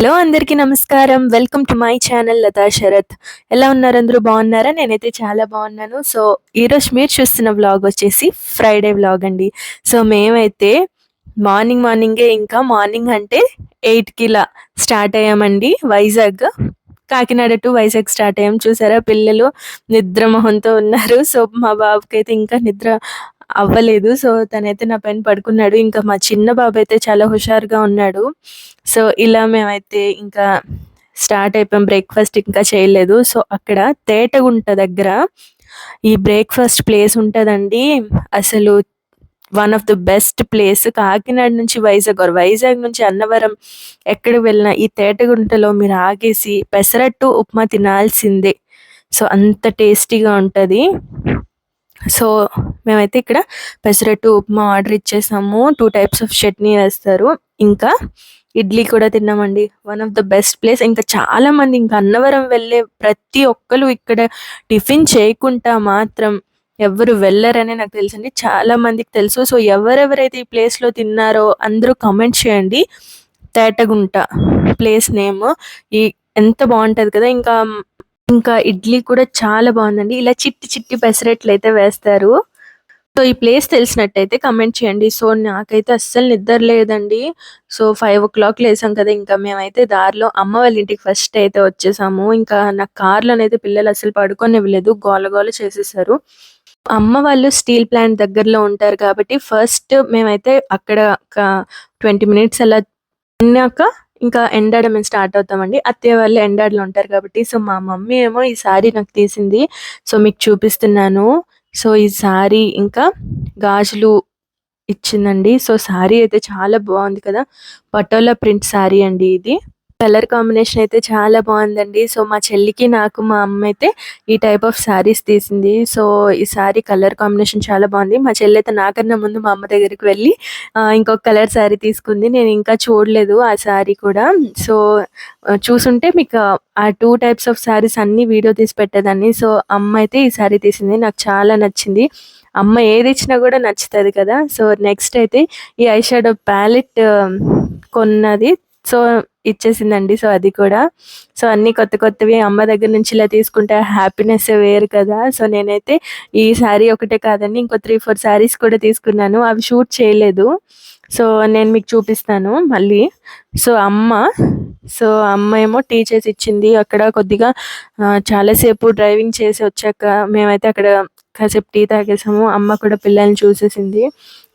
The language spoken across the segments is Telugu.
హలో అందరికీ నమస్కారం. Welcome to my channel Latha Sarath ఎలా ఉన్నారు? అందరూ బాగున్నారా? నేనైతే చాలా బాగున్నాను. సో ఈరోజు మీరు చూస్తున్న వ్లాగ్ వచ్చేసి ఫ్రైడే వ్లాగ్ అండి. సో మేమైతే మార్నింగ్ మార్నింగే ఇంకా మార్నింగ్ అంటే ఎయిట్కి ఇలా స్టార్ట్ అయ్యామండి. వైజాగ్ కాకినాడ టు వైజాగ్ స్టార్ట్ అయ్యాం. చూసారా? పిల్లలు నిద్ర మొహంతో ఉన్నారు. సో మా బాబుకి అయితే ఇంకా నిద్ర అవ్వలేదు. సో తనైతే నా పైన పడుకున్నాడు. ఇంకా మా చిన్న బాబు అయితే చాలా హుషారుగా ఉన్నాడు. సో ఇలా మేమైతే ఇంకా స్టార్ట్ అయిపోయాం. బ్రేక్ఫాస్ట్ ఇంకా చేయలేదు. సో అక్కడ తేటగుంట దగ్గర ఈ బ్రేక్ఫాస్ట్ ప్లేస్ ఉంటుందండి. అసలు one of the best place. Kakinada నుంచి వైజాగ్ వైజాగ్ నుంచి అన్నవరం ఎక్కడికి వెళ్ళినా ఈ తేటగుంటలో మీరు ఆగేసి పెసరట్టు ఉప్మా తినాల్సిందే. సో అంత టేస్టీగా ఉంటుంది. సో మేమైతే ఇక్కడ పెసరట్టు ఉప్మా ఆర్డర్ ఇచ్చేసాము. టూ టైప్స్ ఆఫ్ చట్నీ వేస్తారు. ఇంకా ఇడ్లీ కూడా తిన్నామండి. One of the best place ఇంకా చాలా మంది ఇంకా అన్నవరం వెళ్ళే ప్రతి ఒక్కరు ఇక్కడ టిఫిన్ చేయకుండా మాత్రం ఎవరు వెళ్ళరని నాకు తెలుసండి. చాలా మందికి తెలుసు. సో ఎవరెవరైతే ఈ ప్లేస్లో తిన్నారో అందరూ కమెంట్ చేయండి. తేటగుంట ప్లేస్ నేమ్ ఈ ఎంత బాగుంటుంది కదా. ఇంకా ఇంకా ఇడ్లీ కూడా చాలా బాగుందండి. ఇలా చిట్టి చిట్టి పెసరట్లు అయితే వేస్తారు. సో ఈ ప్లేస్ తెలిసినట్టయితే కమెంట్ చేయండి. సో నాకైతే అస్సలు నిద్ర లేదండి. సో ఫైవ్ ఓ క్లాక్ లేసాం కదా ఇంకా మేమైతే దారిలో అమ్మ వాళ్ళ ఇంటికి ఫస్ట్ అయితే వచ్చేసాము. ఇంకా నా కార్లోనైతే పిల్లలు అసలు పడుకోనివ్వలేదు. గోల గోల చేసేసారు. అమ్మ వాళ్ళు స్టీల్ ప్లాంట్ దగ్గరలో ఉంటారు కాబట్టి ఫస్ట్ మేమైతే అక్కడ ఒక ట్వంటీ మినిట్స్ అలా తిన్నాక ఇంకా ఎండాడ మేము స్టార్ట్ అవుతామండి. అత్తయ్య వాళ్ళు ఎండాడలో ఉంటారు కాబట్టి సో మా మమ్మీ ఏమో ఈ సారీ నాకు తీసింది. సో మీకు చూపిస్తున్నాను. సో ఈ సారీ ఇంకా గాజులు ఇచ్చిందండి. సో సారీ అయితే చాలా బాగుంది కదా. పటోలా ప్రింట్ సారీ అండి ఇది. కలర్ కాంబినేషన్ అయితే చాలా బాగుందండి. సో మా చెల్లికి నాకు మా అమ్మ అయితే ఈ టైప్ ఆఫ్ శారీస్ తీసింది. సో ఈ శారీ కలర్ కాంబినేషన్ చాలా బాగుంది. మా చెల్లి అయితే నాకన్నా ముందు మా అమ్మ దగ్గరికి వెళ్ళి ఇంకొక కలర్ శారీ తీసుకుంది. నేను ఇంకా చూడలేదు ఆ శారీ కూడా. సో చూసుంటే మీకు ఆ టూ టైప్స్ ఆఫ్ శారీస్ అన్ని వీడియో తీసి పెట్టేదాన్ని. సో అమ్మ అయితే ఈ శారీ తీసింది. నాకు చాలా నచ్చింది. అమ్మ ఏది ఇచ్చినా కూడా నచ్చుతుంది కదా. సో నెక్స్ట్ అయితే ఈ ఐ షాడో ప్యాలెట్ కొన్నది సో ఇచ్చేసిందండి. సో అది కూడా. సో అన్ని కొత్త కొత్తవి అమ్మ దగ్గర నుంచి ఇలా తీసుకుంటే హ్యాపీనెస్ వేరు కదా. సో నేనైతే ఈ శారీ ఒకటే కాదండి ఇంకో త్రీ ఫోర్ శారీస్ కూడా తీసుకున్నాను. అవి షూట్ చేయలేదు. సో నేను మీకు చూపిస్తాను మళ్ళీ. సో అమ్మ సో అమ్మ ఏమో టీచర్స్ ఇచ్చింది. అక్కడ కొద్దిగా చాలాసేపు డ్రైవింగ్ చేసి వచ్చాక మేమైతే అక్కడ కాసేపు టీ తాగేసాము. అమ్మ కూడా పిల్లల్ని చూసేసింది.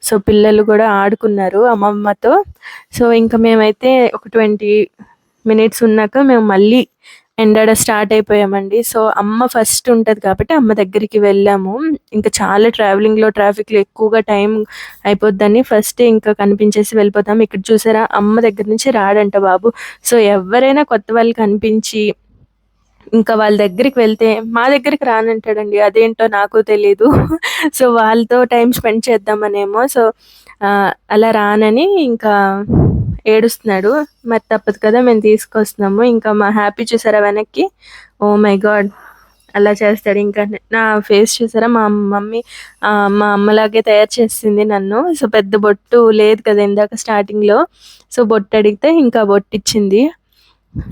సో పిల్లలు కూడా ఆడుకున్నారు అమ్మమ్మతో. సో ఇంకా మేమైతే ఒక ట్వంటీ మినిట్స్ ఉన్నాక మేము మళ్ళీ ఎండడ స్టార్ట్ అయిపోయామండి. సో అమ్మ ఫస్ట్ ఉంటుంది కాబట్టి అమ్మ దగ్గరికి వెళ్ళాము. ఇంకా చాలా ట్రావెలింగ్లో ట్రాఫిక్లో ఎక్కువగా టైం అయిపోద్దని ఫస్ట్ ఇంకా కనిపించేసి వెళ్ళిపోతాం. ఇక్కడ చూసారా? అమ్మ దగ్గర నుంచి రాడంట బాబు. సో ఎవరైనా కొత్త వాళ్ళు కనిపించి ఇంకా వాళ్ళ దగ్గరికి వెళ్తే మా దగ్గరికి రానంటాడండి అదేంటో నాకు తెలీదు. సో వాళ్ళతో టైం స్పెండ్ చేద్దామనేమో. సో అలా రానని ఇంకా ఏడుస్తున్నాడు. మరి తప్పదు కదా మేము తీసుకొస్తున్నాము. ఇంకా మా హ్యాపీ చూసారా వెనక్కి? ఓ మై గాడ్ అలా చేస్తాడు. ఇంకా నా ఫేస్ చూసారా? మా మమ్మీ మా అమ్మలాగే తయారు చేసింది నన్ను. సో పెద్ద బొట్టు లేదు కదా ఇందాక స్టార్టింగ్లో సో బొట్టు అడిగితే ఇంకా బొట్టు ఇచ్చింది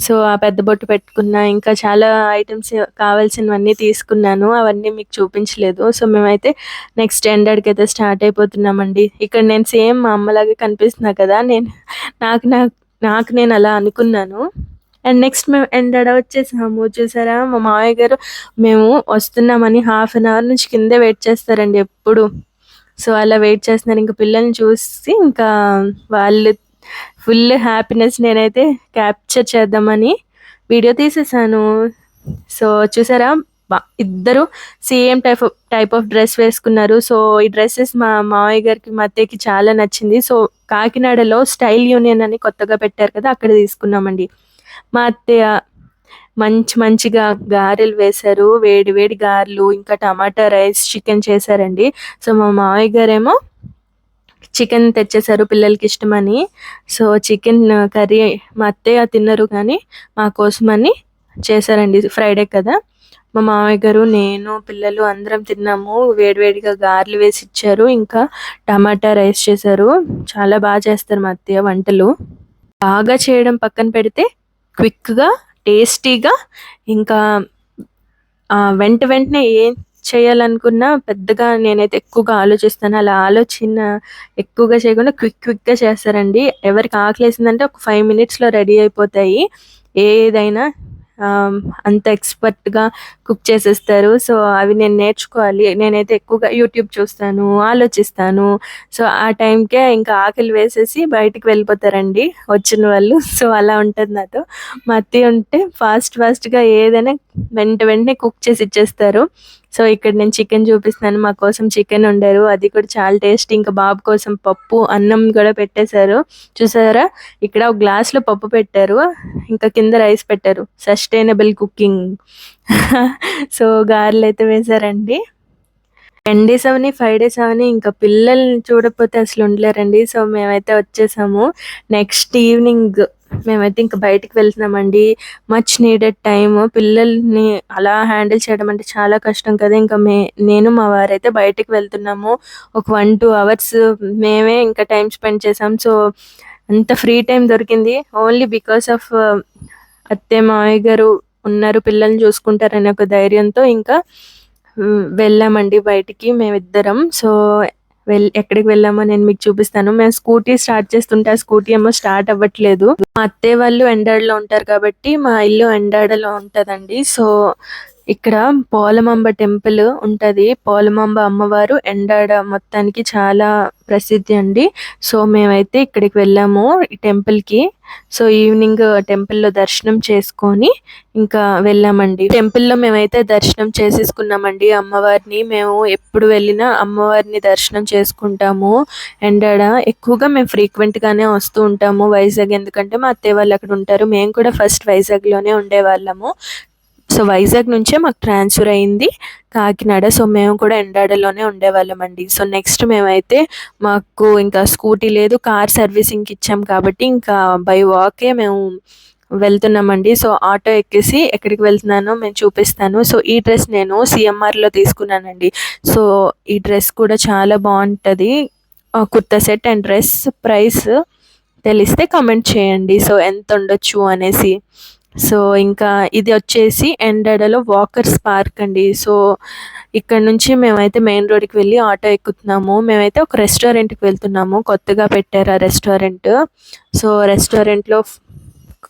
సో ఆ పెద్ద బొట్టు పెట్టుకున్నా ఇంకా చాలా ఐటమ్స్ కావాల్సినవన్నీ తీసుకున్నాను. అవన్నీ మీకు చూపించలేదు. సో మేమైతే నెక్స్ట్ స్టాండర్డ్కి అయితే స్టార్ట్ అయిపోతున్నామండి. ఇక్కడ నేను సేమ్ మా అమ్మలాగే కనిపిస్తున్నా కదా. నేను నాకు నాకు నాకు నేను అలా అనుకున్నాను. అండ్ నెక్స్ట్ మేము ఎండడ వచ్చేసాము. చూసారా? మా మామయ్య గారు మేము వస్తున్నామని హాఫ్ అన్ అవర్ నుంచి కిందే వెయిట్ చేస్తారండి ఎప్పుడు. సో అలా వెయిట్ చేస్తున్నారు. ఇంకా పిల్లల్ని చూసి ఇంకా వాళ్ళు ఫుల్ హ్యాపీనెస్ నేనైతే క్యాప్చర్ చేద్దామని వీడియో తీసేసాను. సో చూసారా? ఇద్దరు same type of type of dress వేసుకున్నారు. సో ఈ డ్రెస్సెస్ మా మావయ్య గారికి మా అత్తయ్యకి చాలా నచ్చింది. సో కాకినాడలో స్టైల్ యూనియన్ అని కొత్తగా పెట్టారు కదా అక్కడ తీసుకున్నామండి. మా అత్తయ్య మంచి మంచిగా గారెలు వేశారు. వేడి వేడి గారెలు ఇంకా టమాటా రైస్ చికెన్ చేశారండి. సో మా మావయ్య గారేమో చికెన్ తెచ్చేసారు పిల్లలకి ఇష్టమని. సో చికెన్ కర్రీ మా అత్తయ్య తిన్నారు కానీ మా కోసమని చేశారండి. ఫ్రైడే కదా. మా మామయ్య గారు నేను పిల్లలు అందరం తిన్నాము. వేడివేడిగా గారెలు వేసి ఇచ్చారు. ఇంకా టమాటా రైస్ చేశారు. చాలా బాగా చేస్తారు మా అత్తయ్య వంటలు. బాగా చేయడం పక్కన పెడితే క్విక్‌గా, టేస్టీగా ఇంకా వెంట వెంటనే ఏం చేయాలనుకున్నా పెద్దగా నేనైతే ఎక్కువగా ఆలోచిస్తాను. అలా ఆలోచన ఎక్కువగా చేయకుండా క్విక్ క్విక్‌గా చేస్తారండి. ఎవరికి ఆకలేసిందంటే ఒక ఫైవ్ మినిట్స్‌లో రెడీ అయిపోతాయి. ఏదైనా అంత ఎక్స్‌పర్ట్‌గా కుక్ చేసేస్తారు. సో, అవి నేను నేర్చుకోవాలి. నేనైతే ఎక్కువగా యూట్యూబ్ చూస్తాను, ఆలోచిస్తాను. సో, ఆ టైంకే ఇంకా ఆకలి వేసేసి బయటికి వెళ్ళిపోతారండి వచ్చిన వాళ్ళు. సో, అలా ఉంటుంది నాతో. మా అత్తయ్య ఉంటే ఫాస్ట్ ఫాస్ట్‌గా ఏదైనా వెంట వెంటనే కుక్ చేసి ఇచ్చేస్తారు. సో, ఇక్కడ నేను చికెన్ చూపిస్తున్నాను. మా కోసం చికెన్ వండారు. అది కూడా చాలా టేస్టీ. ఇంకా బాబు కోసం పప్పు, అన్నం కూడా పెట్టేశారు. చూసారా? ఇక్కడ ఒక గ్లాస్‌లో పప్పు పెట్టారు. ఇంకా కింద రైస్ పెట్టారు. Sustainable cooking. సో, గారెలైతే వేశారండి. 10 డేస్ అవని, ఫైవ్ డేస్ అవని ఇంకా పిల్లల్ని చూడకపోతే అసలు ఉండలేరండి. సో, మేమైతే వచ్చేసాము. నెక్స్ట్ ఈవినింగ్ మేమైతే ఇంకా బయటికి వెళ్తున్నామండి. Much needed time. పిల్లల్ని అలా హ్యాండిల్ చేయడం అంటే చాలా కష్టం కదా! ఇంకా మే నేను మా వారైతే బయటికి వెళ్తున్నాము. ఒక 1, 2 అవర్స్ మేమే ఇంకా టైం స్పెండ్ చేసాం. సో, అంత ఫ్రీ టైం దొరికింది. ఓన్లీ బికాస్ ఆఫ్ అత్తే మావయ్య గారు ఉన్నారు. పిల్లల్ని చూసుకుంటారనే ఒక ధైర్యంతో ఇంకా వెళ్ళామండి బయటికి మేమిద్దరం. సో, వెల్ ఎక్కడికి వెళ్ళామో నేను మీకు చూపిస్తాను. మేము స్కూటీ స్టార్ట్ చేస్తుంటే ఆ స్కూటీ ఏమో స్టార్ట్ అవ్వట్లేదు. మా అత్తయ్య వాళ్ళు ఎండాడలో ఉంటారు కాబట్టి మా ఇల్లు ఎండాడలో ఉంటదండి. సో, ఇక్కడ పోలమాంబ టెంపుల్ ఉంటది. పోలమాంబ అమ్మవారు ఎండాడ మొత్తానికి చాలా ప్రసిద్ధి అండి. సో, మేమైతే ఇక్కడికి వెళ్ళాము ఈ టెంపుల్‌కి. సో, ఈవినింగ్ టెంపుల్‌లో దర్శనం చేసుకొని ఇంకా వెళ్ళామండి. టెంపుల్‌లో మేమైతే దర్శనం చేసేసుకున్నామండి అమ్మవారిని. మేము ఎప్పుడు వెళ్ళినా అమ్మవారిని దర్శనం చేసుకుంటాము. ఎండాడ ఎక్కువగా మేము ఫ్రీక్వెంట్‌గానే వస్తూ ఉంటాము వైజాగ్. ఎందుకంటే మా అత్తయ్య వాళ్ళు అక్కడ ఉంటారు. మేము కూడా ఫస్ట్ వైజాగ్‌లోనే ఉండేవాళ్ళము. సో, వైజాగ్ నుంచే మాకు ట్రాన్స్‌ఫర్ అయింది కాకినాడ. సో, మేము కూడా ఎండాడలోనే ఉండేవాళ్ళమండి. సో, నెక్స్ట్ మేమైతే మాకు ఇంకా స్కూటీ లేదు. కార్ సర్వీసింగ్‌కి ఇచ్చాం కాబట్టి ఇంకా బై వాకే మేము వెళ్తున్నామండి. సో, ఆటో ఎక్కేసి ఎక్కడికి వెళ్తున్నానో నేను చూపిస్తాను. సో, ఈ డ్రెస్ నేను సీఎంఆర్‌లో తీసుకున్నానండి. సో, ఈ డ్రెస్ కూడా చాలా బాగుంటుంది kurta set and dress price తెలిస్తే కమెంట్ చేయండి. సో, ఎంత ఉండొచ్చు అనేసి. సో, ఇంకా ఇది వచ్చేసి ఎండాడలో వాకర్స్ పార్క్ అండి. సో, ఇక్కడ నుంచి మేమైతే మెయిన్ రోడ్‌కి వెళ్ళి ఆటో ఎక్కుతున్నాము. మేమైతే ఒక రెస్టారెంట్‌కి వెళ్తున్నాము. కొత్తగా పెట్టారు ఆ రెస్టారెంట్. సో, రెస్టారెంట్‌లో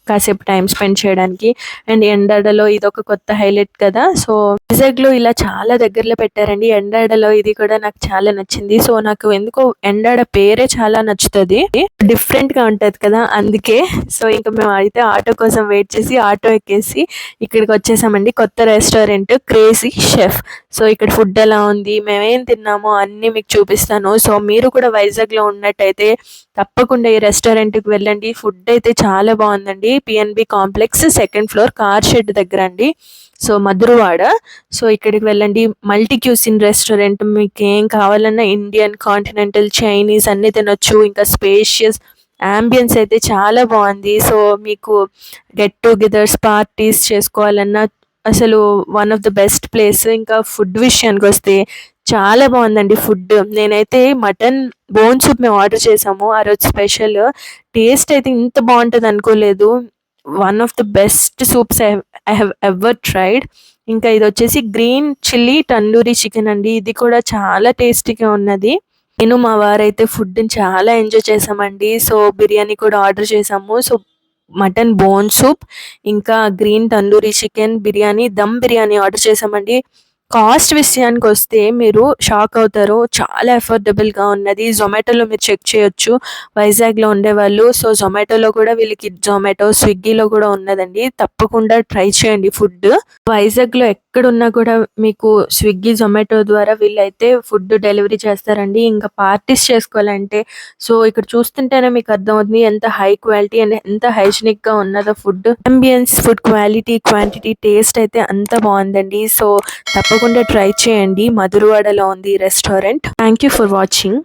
కాసేపు టైం స్పెండ్ చేయడానికి అండ్ ఎండడలో ఇది ఒక కొత్త హైలైట్ కదా! సో, వైజాగ్‌లో ఇలా చాలా దగ్గరలో పెట్టారండి. ఎండడలో ఇది కూడా నాకు చాలా నచ్చింది. సో, నాకు ఎందుకో ఎండాడ పేరే చాలా నచ్చుతుంది డిఫరెంట్గా ఉంటది కదా! అందుకే. సో, ఇంక మేము అయితే ఆటో కోసం వెయిట్ చేసి ఆటో ఎక్కేసి ఇక్కడికి వచ్చేసామండి. కొత్త రెస్టారెంట్ క్రేజీ షెఫ్. సో, ఇక్కడ ఫుడ్ ఎలా ఉంది, మేమేం తిన్నామో అన్నీ మీకు చూపిస్తాను. సో, మీరు కూడా వైజాగ్‌లో ఉన్నట్టయితే తప్పకుండా ఈ రెస్టారెంట్‌కి వెళ్ళండి. ఫుడ్ అయితే చాలా బాగుందండి PNB complex second floor car shed దగ్గర అండి. సో, మధురవాడ. సో, ఇక్కడికి వెళ్ళండి. మల్టీ క్యూసిన్ రెస్టారెంట్ మీకు ఏం కావాలన్నా ఇండియన్, కాంటినెంటల్, చైనీస్ అన్నీ తినొచ్చు. ఇంకా స్పేషియస్ యాంబియన్స్ అయితే చాలా బాగుంది సో, మీకు గెట్ టుగెదర్స్, పార్టీస్ చేసుకోవాలన్నా అసలు one of the best place. ఇంకా ఫుడ్ విషయానికి వస్తే చాలా బాగుందండి ఫుడ్. నేనైతే మటన్ బోన్ సూప్ మేము ఆర్డర్ చేసాము. ఆ రోజు స్పెషల్. టేస్ట్ అయితే ఇంత బాగుంటుంది అనుకోలేదు. One of the best soups I I ever tried. ఇంకా ఇది వచ్చేసి గ్రీన్ చిల్లీ తండూరి చికెన్ అండి. ఇది కూడా చాలా టేస్టీగా ఉన్నది. నేను మా వారైతే ఫుడ్‌ని చాలా ఎంజాయ్ చేసామండి. సో, బిర్యానీ కూడా ఆర్డర్ చేసాము. సో, మటన్ బోన్ సూప్ ఇంకా green tandoori chicken biryani, dum biryani order చేసామండి. కాస్ట్ విషయానికి వస్తే మీరు షాక్ అవుతారు. చాలా అఫోర్డబుల్‌గా ఉన్నది. జొమాటోలో మీరు చెక్ చేయొచ్చు. వైజాగ్‌లో ఉండేవాళ్ళు. సో, జొమాటోలో కూడా వీళ్ళకి జొమాటో, స్విగ్గీలో కూడా ఉన్నదండి. తప్పకుండా ట్రై చేయండి ఫుడ్. వైజాగ్‌లో ఎక్కడున్నా కూడా మీకు స్విగ్గీ, జొమాటో ద్వారా వీళ్ళైతే ఫుడ్ డెలివరీ చేస్తారండి. ఇంకా పార్టీస్ చేసుకోవాలంటే సో, ఇక్కడ చూస్తుంటేనే మీకు అర్థమవుతుంది ఎంత హై క్వాలిటీ అండ్ ఎంత హైజీనిక్‌గా ఉన్నదో food. Ambience food quality, quantity, taste అయితే అంత బాగుందండి సో, తప్పకుండా ట్రై చేయండి. మధురవాడలో ఉంది restaurant. Thank you for watching.